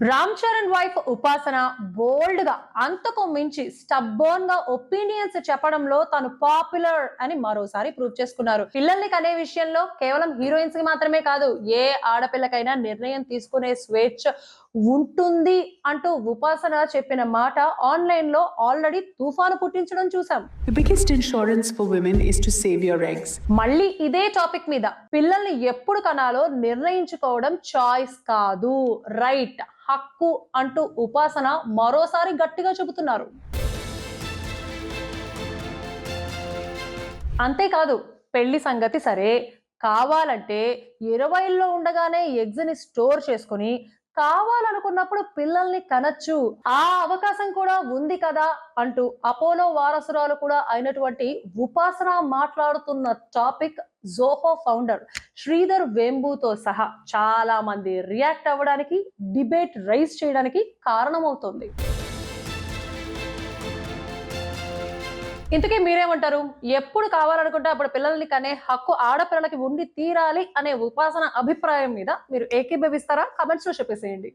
Ram Charan wife ఉపాసన బోల్డ్గా అంతకు మించి స్టబ్బోన్గా ఒపీనియన్స్ చెప్పడంలో తను పాపులర్ అని మరోసారి ప్రూవ్ చేసుకున్నారు. పిల్లల్ని కనే విషయంలో కేవలం హీరోయిన్స్కి మాత్రమే కాదు ఏ ఆడపిల్లకైనా నిర్ణయం తీసుకునే స్వేచ్ఛ ఉంటుంది అంటూ ఉపాసన చెప్పిన మాట ఆన్లైన్లో ఆల్రెడీ తుఫాను పుట్టించడం చూసాం. మళ్ళీ ఇదే టాపిక్ మీద పిల్లల్ని ఎప్పుడు కనాలో నిర్ణయించుకోవడం చాయిస్ కాదు. రైట్ హక్కు అంటూ ఉపాసన మరోసారి గట్టిగా చెబుతున్నారు. అంతేకాదు పెళ్ళి సంగతి సరే. కావాలంటే ఇరవైల్లో ఉండగానే ఎగ్స్ స్టోర్ చేసుకుని కావాలనుకున్నప్పుడు పిల్లల్ని కనొచ్చు. ఆ అవకాశం కూడా ఉంది కదా అంటూ అపోలో వారసురాలు కూడా అయినటువంటి ఉపాసన మాట్లాడుతున్న టాపిక్ జోహో ఫౌండర్ శ్రీధర్ వేంబుతో సహా చాలా మంది రియాక్ట్ అవ్వడానికి డిబేట్ రైజ్ చేయడానికి కారణమవుతుంది. ఇంతకీ మీరేమంటారు? ఎప్పుడు కావాలనుకుంటే అప్పుడు పిల్లల్ని కనే హక్కు ఆడపిల్లలకి ఉండి తీరాలి అనే ఉపాసన అభిప్రాయం మీద మీరు ఏకీభవిస్తారా? కమెంట్స్లో చెప్పేసేయండి.